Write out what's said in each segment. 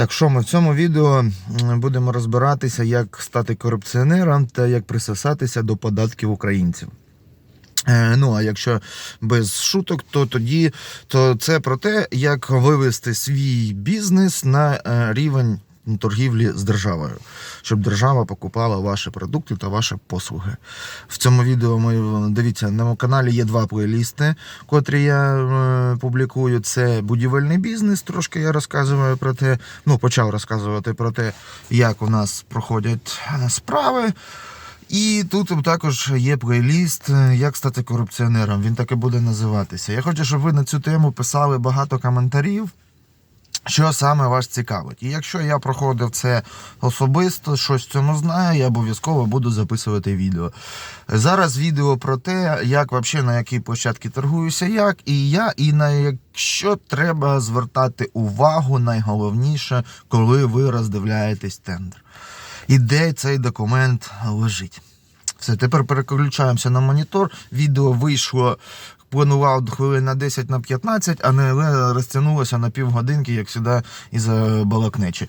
Так що ми в цьому відео будемо розбиратися, як стати корупціонером та як присосатися до податків українців. Е, Ну, а якщо без шуток, то тоді то це про те, як вивести свій бізнес на е, рівень торгівлі з державою, щоб держава покупала ваші продукти та ваші послуги. В цьому відео ми дивіться, на моєму каналі є два плейлісти, котрі я е, публікую. Це будівельний бізнес. Трошки я розказую про те, ну почав розказувати про те, як у нас проходять е, справи. І тут також є плейліст е, Як стати корупціонером. Він так і буде називатися. Я хочу, щоб ви на цю тему писали багато коментарів. Що саме вас цікавить? І якщо я проходив це особисто, щось в цьому знаю, я обов'язково буду записувати відео. Зараз відео про те, як взагалі на якій площадці торгуюся, як і я, і на якщо треба звертати увагу, найголовніше, коли ви роздивляєтесь тендер. І де цей документ лежить. Все, тепер переключаємося на монітор. Відео вийшло, планував хвилин на 10 на 15, а не розтягнулося на півгодинки, як сюди із балакнечі. Е,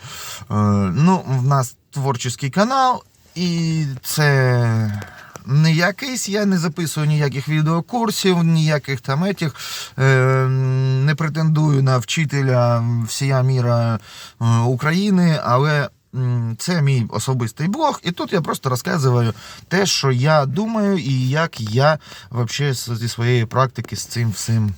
ну, в нас творчий канал, і це. Не якийсь, я не записую ніяких відеокурсів, ніяких там етіх, е, не претендую на вчителя всія міра е, України, але це мій особистий блог, і тут я просто розказую те, що я думаю, і як я з- зі своєї практики з цим всім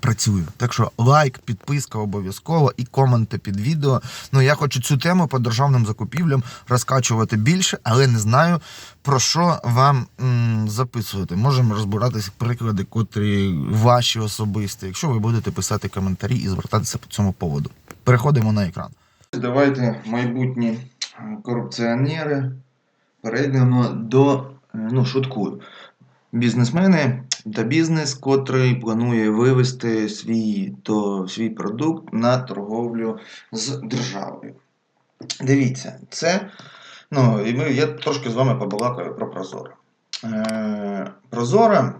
працюю. Так що лайк, підписка обов'язково і коменти під відео. Ну я хочу цю тему по державним закупівлям розкачувати більше, але не знаю про що вам м, записувати. Можемо розбиратися приклади, котрі ваші особисті, якщо ви будете писати коментарі і звертатися по цьому поводу. Переходимо на екран. Давайте майбутні е, корупціонери перейдемо до ну, шуткую. Бізнесмени та бізнес, котрий планує вивести свій, то, свій продукт на торговлю з державою. Дивіться, це. Ну, і ми, я трошки з вами побалакаю про Прозоро. Е, Прозоро,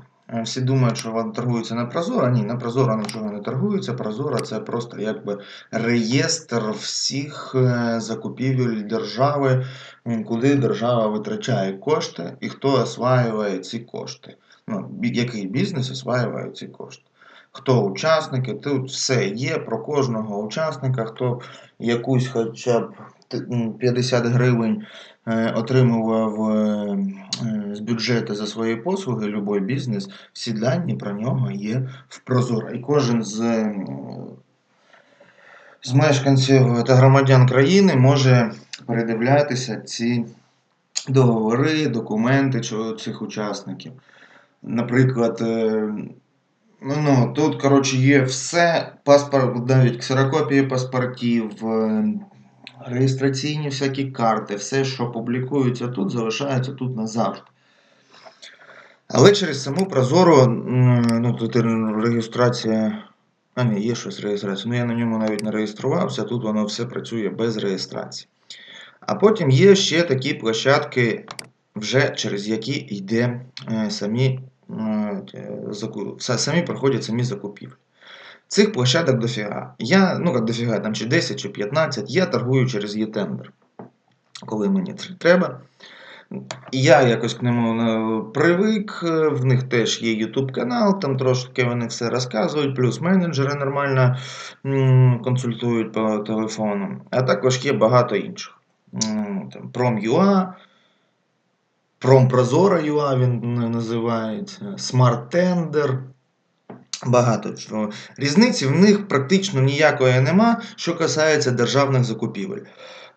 всі думають, що вона торгується на Прозоро. Ні, на Прозоро нічого не торгується. Прозоро це просто якби реєстр всіх е, закупівель держави, куди держава витрачає кошти і хто осваює ці кошти. Ну, який бізнес осваює ці кошти. Хто учасники, тут все є про кожного учасника, хто якусь хоча б 50 гривень е, отримував е, е, з бюджету за свої послуги, любой бізнес, всі дані про нього є в Прозоро. І кожен з, з мешканців та громадян країни може передивлятися ці договори, документи цих учасників. Наприклад, е, ну, ну, тут, коротше, є все, паспорт, навіть ксерокопії паспортів, е, реєстраційні всякі карти, все, що публікується тут, залишається тут назавжди. Але через саму Прозору, ну, тут реєстрація. А, ні, є щось реєстрація. Ну, я на ньому навіть не реєструвався, тут воно все працює без реєстрації. А потім є ще такі площадки, вже через які йде е, самі, е, самі проходять самі закупівлі. Цих площадок дофіга. Я, ну як дофіга, там чи 10, чи 15, я торгую через e-тендер, коли мені це треба. Я якось к нему е, привик, е, в них теж є YouTube канал, там трошки вони все розказують, плюс менеджери нормально консультують по телефону. А також є багато інших. Там, Prom.ua, Prom.Prozora.ua він називається, Smart Tender. Багато чого. Різниці в них практично ніякої нема, що касається державних закупівель.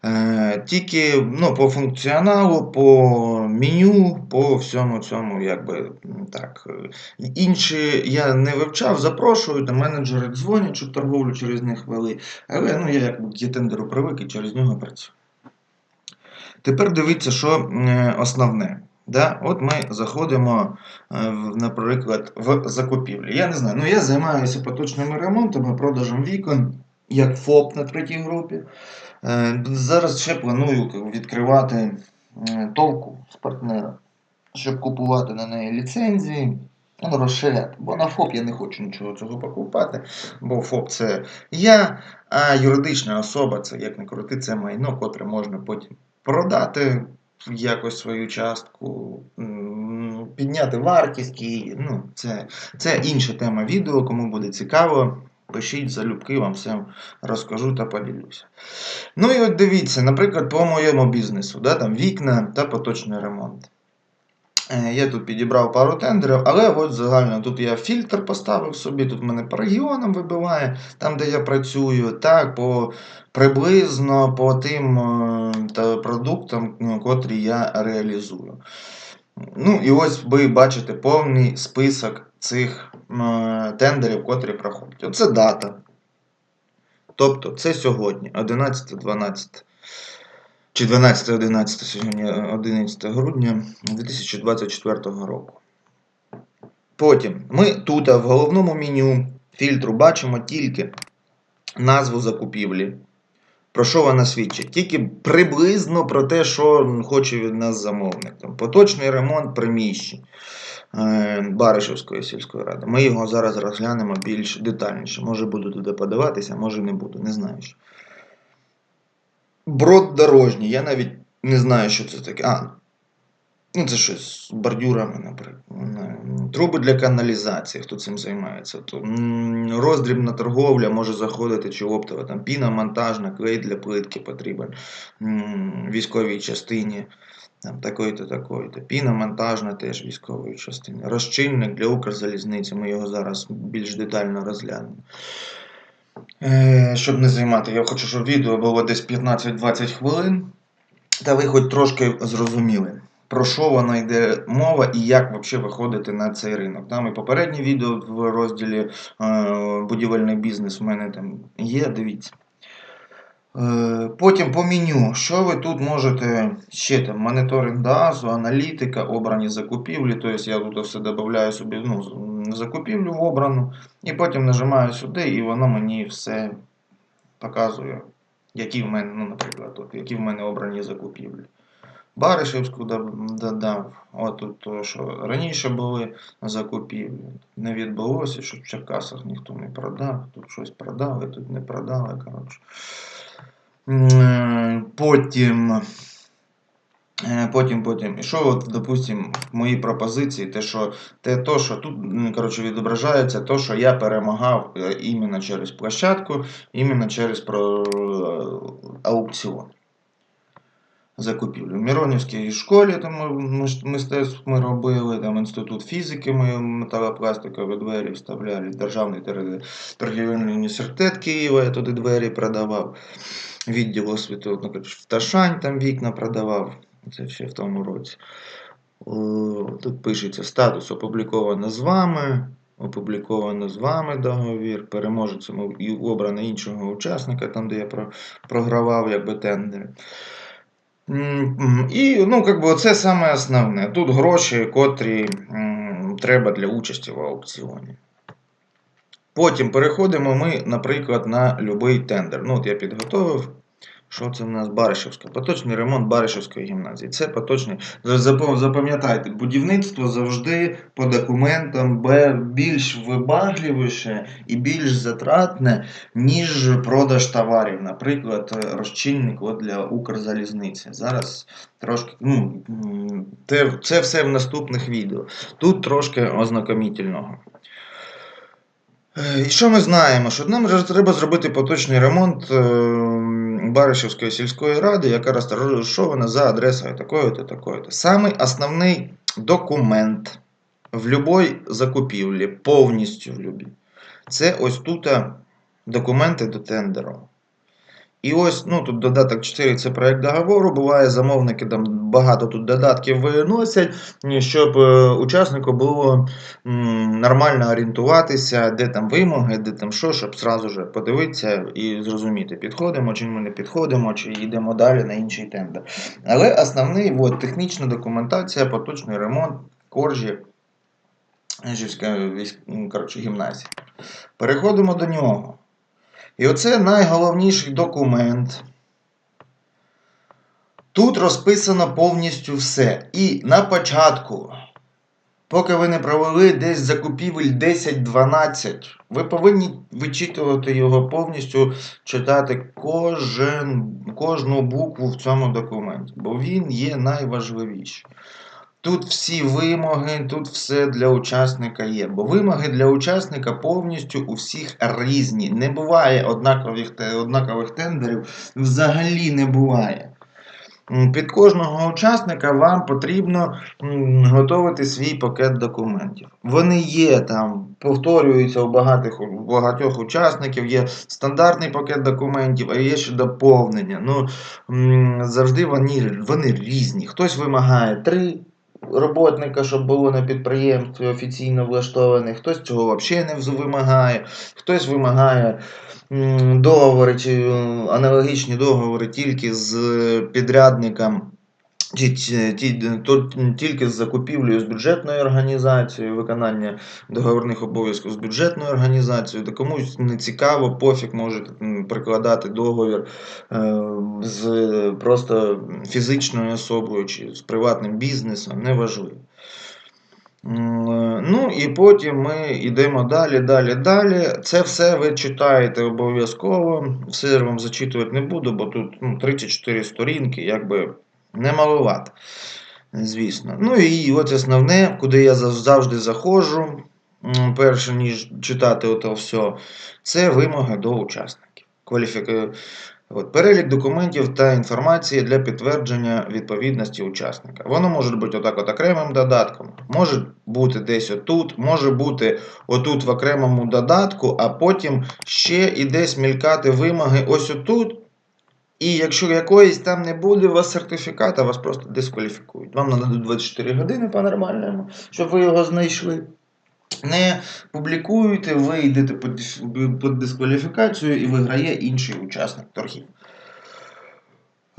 Е, тільки ну, по функціоналу, по меню, по всьому цьому, якби так. е, Інші я не вивчав, запрошую, там менеджери дзвонять, щоб торговлю через них вели. Але ну, я якби є тендеру привик і через нього працюю. Тепер дивіться, що е, основне. Да? От ми заходимо, е, наприклад, в закупівлі. Я не знаю, ну я займаюся поточними ремонтами, продажем вікон, як ФОП на третій групі. Е, Зараз ще планую відкривати е, толку з партнера, щоб купувати на неї ліцензії, Ну, розширяти. Бо на ФОП я не хочу нічого цього покупати, бо ФОП це я, а юридична особа це як не крути, це майно, котре можна потім продати якось свою частку, підняти вартість її. Ну, це, це інша тема відео, кому буде цікаво. Пишіть залюбки, вам все розкажу та поділюся. Ну і от дивіться, наприклад, по моєму бізнесу, да, там вікна та поточний ремонт. Е, Я тут підібрав пару тендерів, але от загально тут я фільтр поставив собі, тут мене по регіонам вибиває, там де я працюю, так, по приблизно по тим е, та продуктам, котрі я реалізую. Ну і ось ви бачите повний список цих е, тендерів, котрі проходять. Оце дата. Тобто це сьогодні, 11-12 чи 12-11 сьогодні 11 грудня 2024 року. Потім ми тут в головному меню фільтру бачимо тільки назву закупівлі. Про що вона свідчить? Тільки приблизно про те, що хоче від нас замовник. Там, поточний ремонт приміщень е, Баришевської сільської ради. Ми його зараз розглянемо більш детальніше. Може буду туди подаватися, може не буду, не знаю. ще. Брод дорожній. Я навіть не знаю, що це таке. А, ну це щось з бордюрами, наприклад. Труби для каналізації, хто цим займається. То, роздрібна торговля може заходити чи оптова. Там піна монтажна, клей для плитки потрібен військовій частині. Там такої-то, такої-то. Піна монтажна теж військової частини. Розчинник для Укрзалізниці. Ми його зараз більш детально розглянемо. Е, щоб не займати, я хочу, щоб відео було десь 15-20 хвилин. Та ви хоч трошки зрозуміли, про що вона йде мова і як взагалі виходити на цей ринок. Там і попереднє відео в розділі е, будівельний бізнес в мене там є, дивіться. Е, Потім по меню, що ви тут можете ще там моніторинг газу, аналітика, обрані закупівлі. Тобто я тут все додаю собі ну, закупівлю в обрану, і потім нажимаю сюди, і воно мені все показує, які в мене, ну, наприклад, от, які в мене обрані закупівлі. Баришевську додав, от тут то, що раніше були закупівлі. Не відбулося, щоб в Черкасах ніхто не продав, тут щось продали, тут не продали. Коротше. Потім. е, Потім, потім. І що, от, допустим, в моїй пропозиції, те, що, те, то, що тут коротше, відображається, то, що я перемагав е, іменно через площадку, іменно через про, е, аукціон. Закупівлю. В Миронівській школі там ми- ми мистецтв ми робили, там інститут фізики ми металопластикові двері вставляли, Державний торгівельний університет Києва, я туди двері продавав. Відділ освіти наприклад, в Ташань там вікна продавав. Це ще в тому році. Тут пишеться статус опубліковано з вами. Опубліковано з вами договір. Переможецем і обрано іншого учасника, там, де я про, програвав якби тендери. І ну, как би, це саме основне. Тут гроші, котрі треба для участі в аукціоні. Потім переходимо ми, наприклад, на будь-який тендер. Ну, от я підготовив. Що це в нас Баришевська? Поточний ремонт Баришевської гімназії. Це поточний. Запам'ятайте, будівництво завжди по документам більш вибагливіше і більш затратне, ніж продаж товарів. Наприклад, розчинник для Укрзалізниці. Зараз трошки. Ну, це все в наступних відео. Тут трошки ознакомітельного. Е, І що ми знаємо? Що нам треба зробити поточний ремонт е, Баришівської сільської ради, яка розташована за адресою такою-то, такою-то. Самий основний документ в будь-якій закупівлі, повністю в любій, це ось тут е, документи до тендеру. І ось, ну тут додаток 4 це проект договору. Буває, замовники там багато тут додатків виносять, щоб е, учаснику було нормально орієнтуватися, де там вимоги, де там що, щоб зразу же подивитися і зрозуміти, підходимо чи ми не підходимо, чи йдемо далі на інший тендер. Але основний от, технічна документація, поточний ремонт, коржі, коротше, гімназія. Переходимо до нього. І оце найголовніший документ. Тут розписано повністю все. І на початку Поки ви не провели десь закупівель 10-12, ви повинні вичитувати його повністю, читати кожен, кожну букву в цьому документі, бо він є найважливіший. Тут всі вимоги, тут все для учасника є. Бо вимоги для учасника повністю у всіх різні. Не буває однакових, однакових тендерів, взагалі не буває. Під кожного учасника вам потрібно готувати свій пакет документів. Вони є там, повторюються у багатих, багатьох учасників, є стандартний пакет документів, а є ще доповнення. Ну, завжди вони, вони різні. Хтось вимагає три роботника, щоб було на підприємстві офіційно влаштований, хтось цього взагалі не вимагає, хтось вимагає договори чи е, аналогічні договори тільки з підрядником. Тільки з закупівлею з бюджетною організацією, виконання договорних обов'язків з бюджетною організацією, та комусь не цікаво, пофіг можете прикладати договір е, з просто фізичною особою чи з приватним бізнесом, неважливо. Е, Ну і потім ми йдемо далі, далі, далі. Це все ви читаєте обов'язково. Все вам зачитувати не буду, бо тут ну, 34 сторінки, якби немаловато, звісно. Ну і от основне, куди я завжди заходжу, перше ніж читати ото все, це вимоги до учасників. Кваліфіка... От, перелік документів та інформації для підтвердження відповідності учасника. Воно може бути отак от окремим додатком, може бути десь отут, може бути отут в окремому додатку, а потім ще і десь мількати вимоги ось отут. І якщо якоїсь там не буде у вас сертифіката, вас просто дискваліфікують. Вам нададуть 24 години по-нормальному, щоб ви його знайшли. Не публікуєте, ви йдете під дискваліфікацію і виграє інший учасник торгів.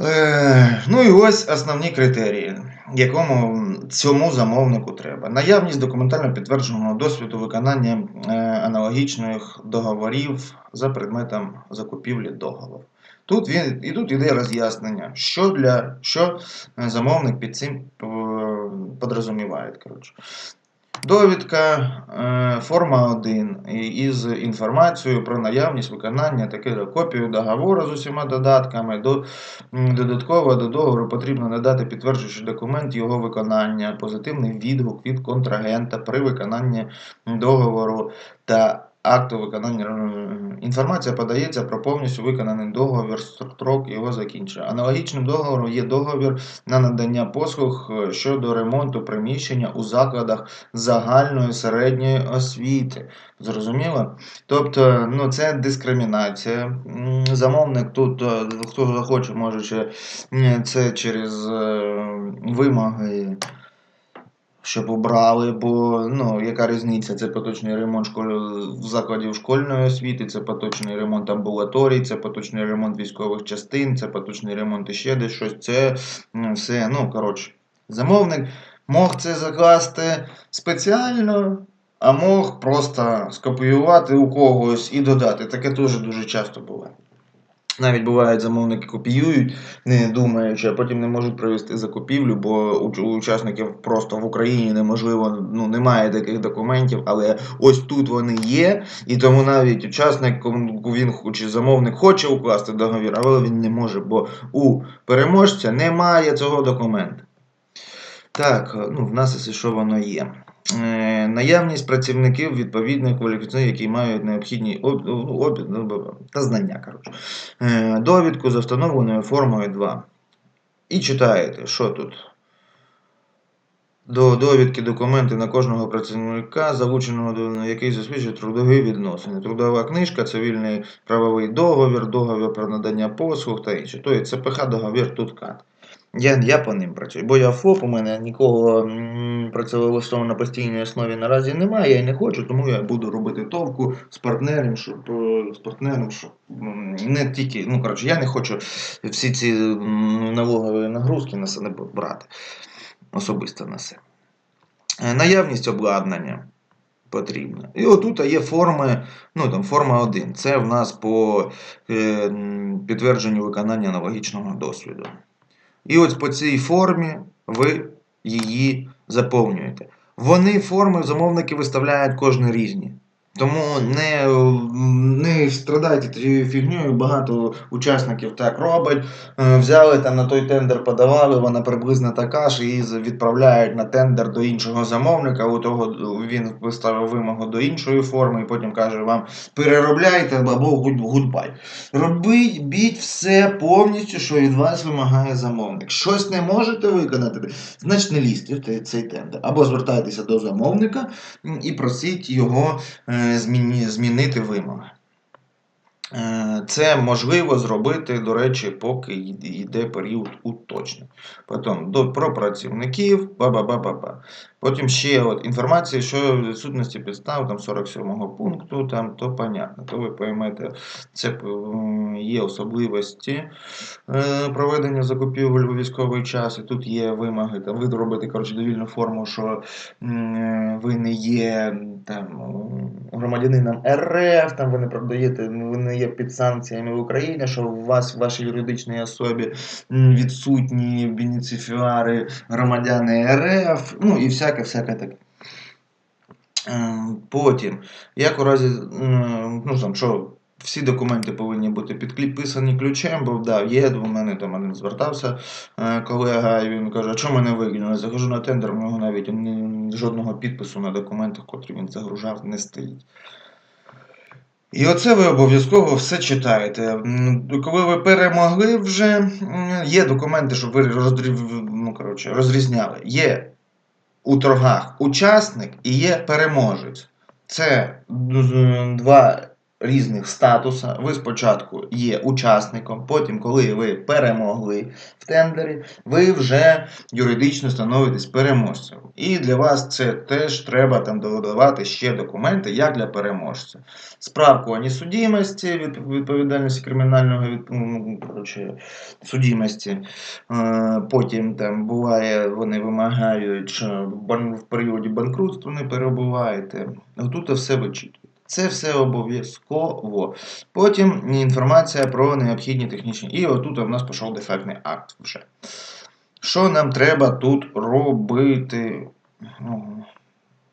Е, ну і ось основні критерії, якому цьому замовнику треба. Наявність документально підтвердженого досвіду виконання е, аналогічних договорів за предметом закупівлі договору. Тут він і тут іде роз'яснення, що для що е, замовник під цим е, подрозуміває. Довідка, е, форма 1 із інформацією про наявність виконання таке копію договору з усіма додатками. До, додатково до договору потрібно надати підтверджуючий документ його виконання, позитивний відгук від контрагента при виконанні договору та акту виконання. Інформація подається про повністю виконаний договір, строк його закінчення. Аналогічним договором є договір на надання послуг е, щодо ремонту приміщення у закладах загальної середньої освіти. Зрозуміло? Тобто, ну це дискримінація. Замовник тут, е, хто захоче, може ще це через е, вимоги. Щоб обрали, бо ну яка різниця? Це поточний ремонт школи закладів школьної освіти, це поточний ремонт амбулаторій, це поточний ремонт військових частин, це поточний ремонт іще десь щось. Це м, все. Ну коротше, замовник мог це закласти спеціально, а мог просто скопіювати у когось і додати. Таке теж дуже часто буває. Навіть бувають замовники копіюють, не думаючи, а потім не можуть провести закупівлю, бо у, учасників просто в Україні неможливо, ну немає таких документів, але ось тут вони є, і тому навіть учасник він чи замовник хоче укласти договір, але він не може, бо у переможця немає цього документа. Так, ну в нас, якщо що воно є. Е, наявність працівників відповідної кваліфікації, які мають необхідні об, об, об, та знання. Коротше. Е, довідку за встановленою формою 2. І читаєте, що тут. До довідки документи на кожного працівника, залученого до який засвідчує трудові відносини. Трудова книжка, цивільний правовий договір, договір про надання послуг та інше. Тобто ЦПХ договір тут кат. Я, я по ним працюю, бо я ФОП, у мене нікого працевлаштовано на постійній основі наразі немає, я й не хочу, тому я буду робити товку з партнером, щоб е, з партнером, щоб не тільки, ну коротше, я не хочу всі ці налогові нагрузки на себе брати особисто на себе. Е, Наявність обладнання потрібна. І отут є форми, ну там форма 1. Це в нас по е, підтвердженню виконання аналогічного досвіду. І ось по цій формі ви її заповнюєте. Вони форми замовники виставляють кожні різні. Тому не, не страдайте тією фігньою, багато учасників так робить. Е, Взяли там на той тендер, подавали, вона приблизно така ж, і відправляють на тендер до іншого замовника. У того він виставив вимогу до іншої форми, і потім каже вам переробляйте або гудбай. Робіть біть все повністю, що від вас вимагає замовник. Щось не можете виконати, значить не лізьте в цей- тендер. Або звертайтеся до замовника і просіть його е, змінити вимоги. Е, Це можливо зробити, до речі, поки йде- період уточнень. Потім до, про працівників, ба-ба-ба-ба-ба. Потім ще от інформація, що відсутності підстав там 47 пункту, там, то понятно, то ви поймете, це є особливості е, проведення закупівель у військовий час, і тут є вимоги, там, ви робите коротше, довільну форму, що ви не є там, громадянином РФ, там, ви не продаєте, ви не є під санкціями в Україні, що у вас в вашій юридичній особі відсутні бенефіціари громадяни РФ, ну і всяке, всяке таке. Е, Потім, як у разі, ну там, що всі документи повинні бути підписані ключем, бо да, є, у мене там один звертався е, колега, і він каже, а чому мене? Я захожу на тендер, у нього навіть жодного підпису на документах, котрі він загружав, не стоїть. І оце ви обов'язково все читаєте. Коли ви перемогли вже, є документи, щоб ви ну, розрізняли. Є у торгах учасник і є переможець. Це два різних статуса. Ви спочатку є учасником, потім, коли ви перемогли в тендері, ви вже юридично становитесь переможцем. І для вас це теж треба там додавати ще документи, як для переможця. Справку о несудимості, від- відповідальності кримінального від, ну, коротше, судимості. Е, Потім там буває, вони вимагають, що в періоді банкрутства не перебуваєте. Тут все вичитуєте. Це все обов'язково. Потім інформація про необхідні технічні. І отут у нас пішов дефектний акт вже. Що нам треба тут робити? Ого,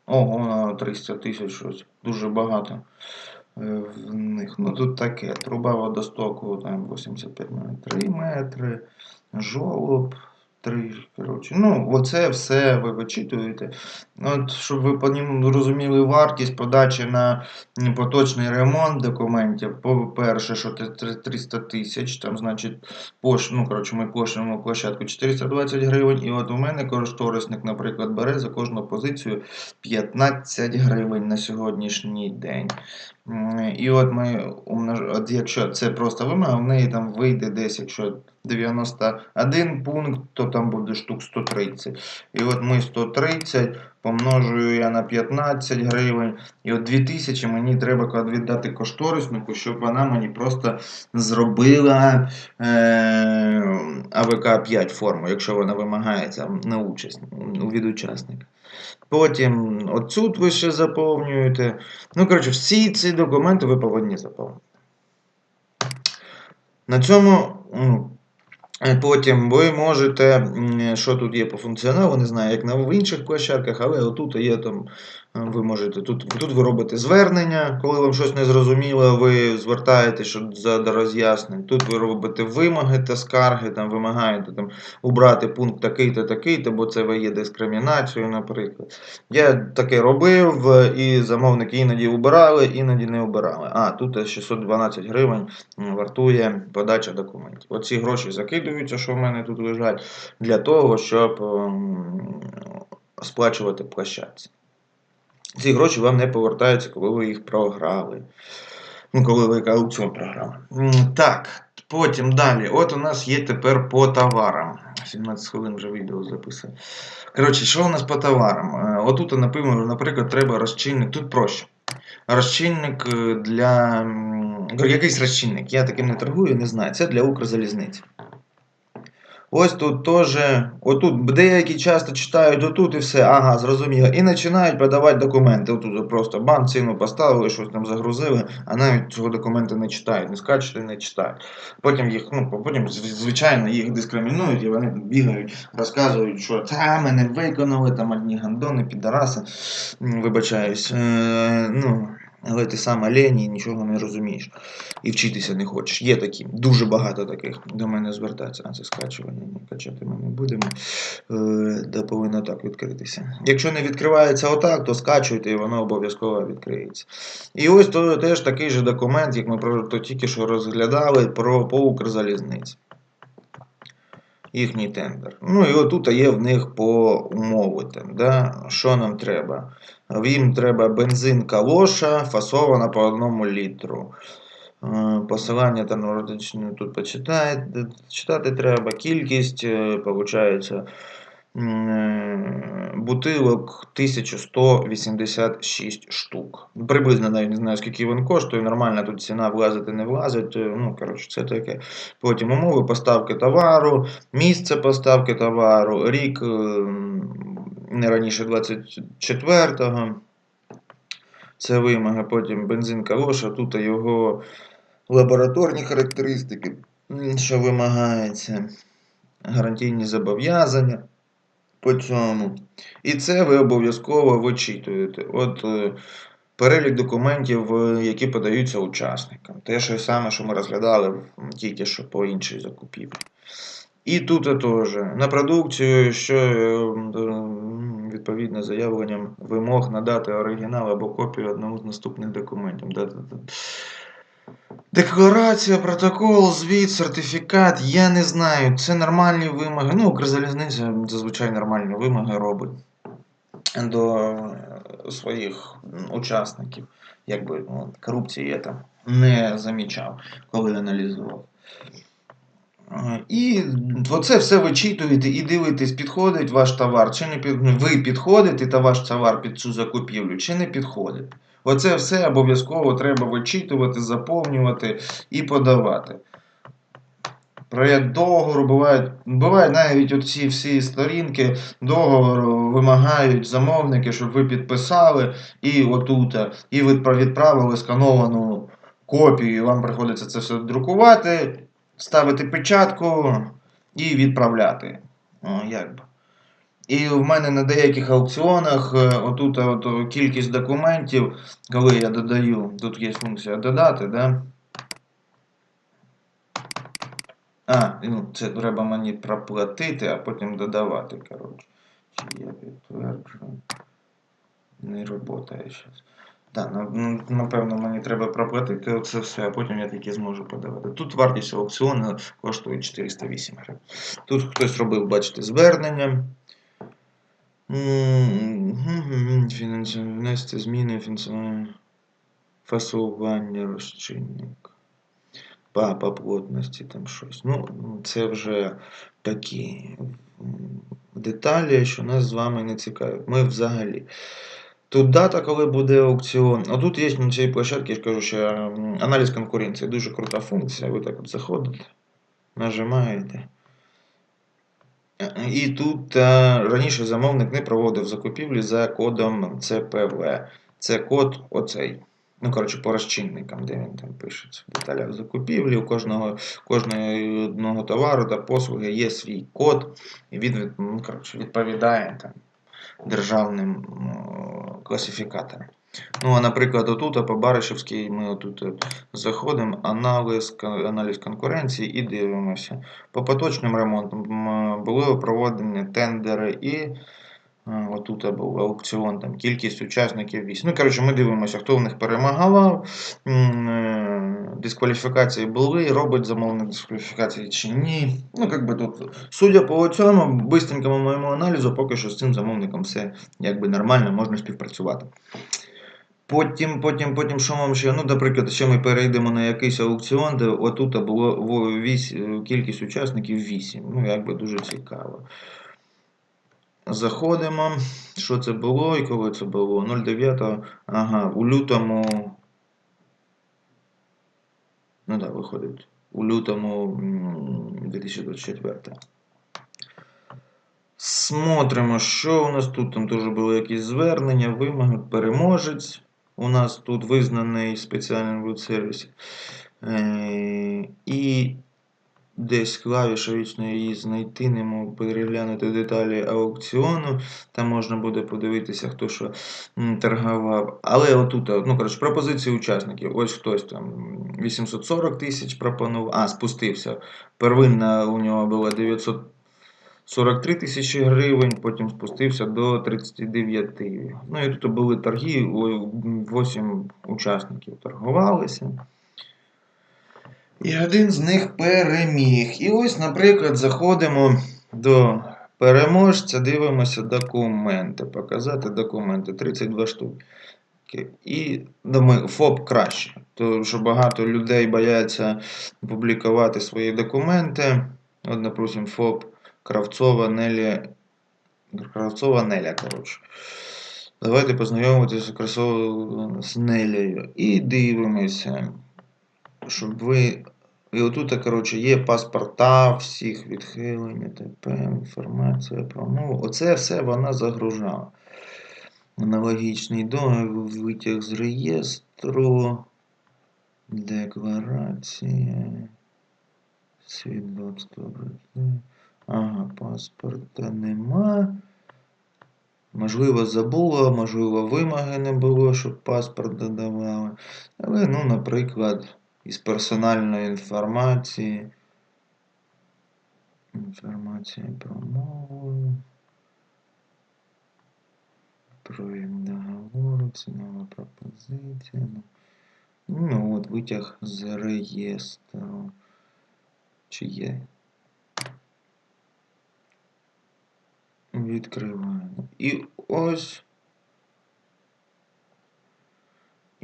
Ого на 300 тисяч щось. Дуже багато е, в них. Ну тут таке. Труба водостоку там 85 метрів, 3 метри, жолоб 3. Коротше. Ну, оце все ви вичитуєте. От, щоб ви по ньому розуміли вартість подачі на поточний ремонт документів. По-перше, що це 300 тисяч, там, значить, пош... ну, коротше, ми пошлемо площадку 420 гривень. І от у мене кошторисник, наприклад, бере за кожну позицію 15 гривень на сьогоднішній день. І от ми от якщо це просто вимога, в неї там вийде десь, якщо 91 пункт, то там буде штук 130. І от ми 130 помножую я на 15 гривень. І от 2000 мені треба віддати кошториснику, щоб вона мені просто зробила е, АВК 5 форму, якщо вона вимагається на участь ну, від учасника. Потім отсюд ви ще заповнюєте. Ну, коротше, всі ці документи ви повинні заповнити. На цьому е, потім ви можете, що тут є по функціоналу, не знаю, як на в інших площадках, але отут є там, е, ви можете, тут, тут ви робите звернення, коли вам щось не зрозуміло, ви звертаєтесь що за роз'яснень. Тут ви робите вимоги та скарги, там вимагаєте там, убрати пункт такий-то, такий-то, бо це ви є дискримінацією, наприклад. Я таке робив, е, і замовники іноді убирали, іноді не убирали. А, тут 612 гривень вартує подача документів. Оці гроші закидуються, що в мене тут лежать, для того, щоб сплачувати площадці. Ці гроші вам не повертаються, коли ви їх програли. Ну, коли ви аукціон програли. Так, потім далі. От у нас є тепер по товарам. 17 хвилин вже відео записую. Коротше, що у нас по товарам? Е, Отут, наприклад, треба розчинник. Тут проще. Розчинник е, для. Якийсь розчинник. Я таким не торгую, не знаю. Це для Укрзалізниці. Ось тут теж, отут деякі часто читають отут і все, ага, зрозуміло. І починають подавати документи. Отут просто бам, ціну поставили, щось там загрузили, а навіть цього документи не читають, не скачуть не читають. Потім їх, ну, потім, звичайно, їх дискримінують, і вони бігають, розказують, що та ми не виконали, там одні гандони, підараси, вибачаюсь. Е, ну, але ти сам олень і нічого не розумієш. І вчитися не хочеш. Є такі, дуже багато таких до мене звертаються. А це скачування, ні, качати ми не будемо. Де повинно так відкритися. Якщо не відкривається отак, то скачуйте і воно обов'язково відкриється. І ось то теж такий же документ, як ми то тільки що розглядали про по Укрзалізниці. Їхній тендер. Ну і отут є в них по умови. Там, да? Що нам треба? Їм треба бензин калоша, фасована по одному літру. Е, Посилання там юридичне тут почитати, читати треба. Кількість, е, получається, м, е, бутилок 1186 штук. Приблизно навіть не знаю, скільки він коштує. Нормальна тут ціна влазити не влазить. е, Ну, коротше, це таке. Потім умови поставки товару, місце поставки товару, рік е, не раніше 24-го. Це вимоги, потім бензин калоша, тут його лабораторні характеристики, що вимагається, гарантійні зобов'язання по цьому. І це ви обов'язково вичитуєте. От е, перелік документів, е, які подаються учасникам. Те ж саме, що ми розглядали тільки що по іншій закупівлі. І тут теж на продукцію, що е, м, відповідно заявленням вимог надати оригінал або копію одного з наступних документів. Декларація, протокол, звіт, сертифікат, я не знаю. Це нормальні вимоги. Ну, Укрзалізниця зазвичай нормальні вимоги робить до е, своїх учасників. Якби ну, корупції я там не замічав, коли аналізував. І оце все вичитуєте і дивитесь, підходить ваш товар, чи не під... ви підходите та ваш товар під цю закупівлю, чи не підходить. Оце все обов'язково треба вичитувати, заповнювати і подавати. Проєкт договору бувають, бувають навіть оці всі сторінки договору вимагають замовники, щоб ви підписали і отут, і відправили скановану копію, і вам приходиться це все друкувати, ставити печатку і відправляти. О, як би. І в мене на деяких аукціонах е, отут от, кількість документів, коли я додаю, тут є функція додати, да? А, ну, це треба мені проплатити, а потім додавати, коротше. Чи я підтверджую? Не роботає зараз. Так, на- ну, напевно, мені треба проплатити оце все, а потім я тільки зможу подавати. Тут вартість аукціону коштує 408 гривень. Тут хтось робив, бачите, звернення. Внести зміни фінансове фасування розчинник. Папа плотності там щось. Ну, це вже такі деталі, що нас з вами не цікавить. Ми взагалі. Тут дата, коли буде аукціон. А тут є на цій площадці, я ж кажу, що аналіз конкуренції. Дуже крута функція. Ви так от заходите, нажимаєте. І тут е, раніше замовник не проводив закупівлі за кодом ЦПВ. Це код оцей. Ну, коротше, по розчинникам, де він там пишеться. В деталях закупівлі. У кожного, кожного одного товару та послуги є свій код, і він ну, коротше, відповідає там, державним класифікатором. Ну, а наприклад, отут, по Баришевській, ми отут заходимо, аналіз, аналіз конкуренції і дивимося. По поточним ремонтам були проведені тендери і е, отут був аукціон, там кількість учасників 8. Ну, коротше, ми дивимося, хто в них перемагав, е, дискваліфікації були, робить замовник дискваліфікації чи ні. Ну, як би тут, судя по цьому, бистренькому моєму аналізу, поки що з цим замовником все якби нормально, можна співпрацювати. Потім, потім, потім, що вам ще? Ну, наприклад, ще ми перейдемо на якийсь аукціон, де отут було вісь, кількість учасників 8. Ну, якби дуже цікаво. Заходимо. Що це було і коли це було? 09. Ага, у лютому. Ну так, виходить. У лютому м, 2024. Смотримо, що у нас тут. Там теж були якісь звернення, вимоги, переможець. У нас тут визнаний спеціальним вид сервісі. Е, і десь клавіша вічно її знайти, не можу переглянути деталі аукціону. Там можна буде подивитися, хто що торгував. Але отут, ну коротше, пропозиції учасників. Ось хтось там 840 тисяч пропонував. А, спустився. Первинна у нього була 943 тисячі гривень, потім спустився до 39. Ну і тут були торги, 8 учасників торгувалися. І один з них переміг. І ось, наприклад, заходимо до переможця, дивимося документи. Показати документи 32 штуки. І думаю, ФОП краще. Тому що багато людей бояться публікувати свої документи. От, допустим, ФОП Кравцова Неля. Кравцова Неля, коротше. Давайте познайомитися з Нелею. І дивимося, щоб ви. І отут, коротше, є паспорта всіх відхилень, ТП, інформація про мову. Оце все вона загружала. Аналогічний договір, витяг з реєстру, декларація, свідоцтво. Ага, паспорта нема. Можливо, забула, можливо, вимоги не було, щоб паспорт додавали. Але, ну, наприклад, із персональної інформації. Інформація про мову. Проект договору, цінова пропозиція. Ну, от витяг з реєстру. Чи є? Відкриваємо. І ось.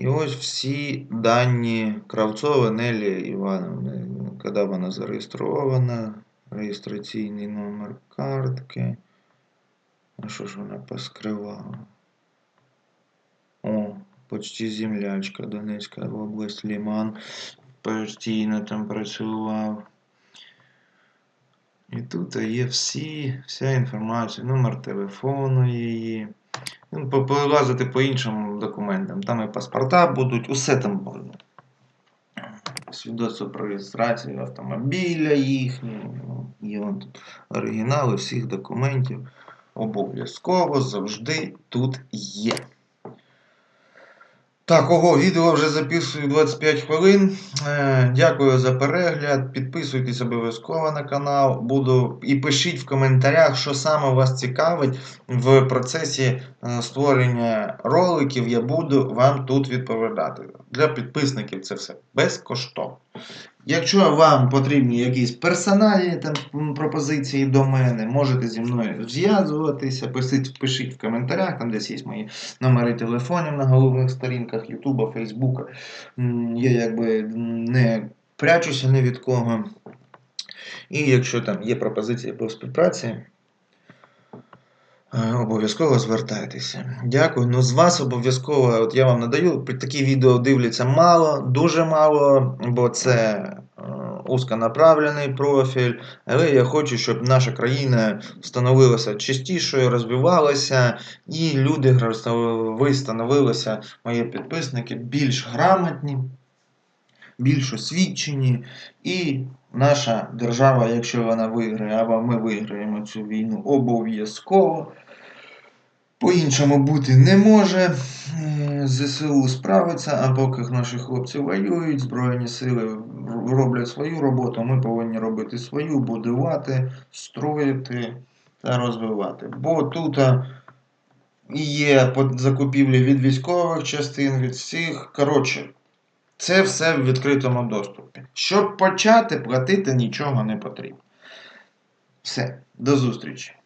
І ось всі дані Кравцова Нелі Івановни, коли вона зареєстрована, реєстраційний номер картки. А що ж вона поскривала? О, почти землячка Донецька область Ліман. Постійно там працював. І тут є всі, вся інформація, номер телефону її. Ну, по- Полазити по іншим документам. Там і паспорта будуть, усе там буде. Свідоцтво про реєстрацію автомобіля їхнього. І он тут оригінали всіх документів. Обов'язково завжди тут є. Так, ого, відео вже записую 25 хвилин. Е, Дякую за перегляд. Підписуйтесь обов'язково на канал. Буду і пишіть в коментарях, що саме вас цікавить в процесі е, створення роликів. Я буду вам тут відповідати. Для підписників це все безкоштовно. Якщо вам потрібні якісь персональні там пропозиції до мене, можете зі мною зв'язуватися, пишіть, пишіть в коментарях, там десь є мої номери телефонів на головних сторінках Ютуба, Фейсбука. Я якби не прячуся ні від кого. І якщо там є пропозиції по співпраці, обов'язково звертайтеся. Дякую. Ну, з вас обов'язково, от я вам надаю, такі відео дивляться мало, дуже мало, бо це е, узконаправлений профіль. Але я хочу, щоб наша країна становилася чистішою, розвивалася, і люди, ви становилися, мої підписники, більш грамотні, більш освічені. І наша держава, якщо вона виграє, або ми виграємо цю війну, обов'язково. По-іншому бути не може. Е, ЗСУ справиться, а поки наші хлопці воюють, Збройні сили роблять свою роботу, ми повинні робити свою, будувати, строїти та розвивати. Бо тут є закупівлі від військових частин, від всіх. Коротше, це все в відкритому доступі. Щоб почати, платити нічого не потрібно. Все, до зустрічі.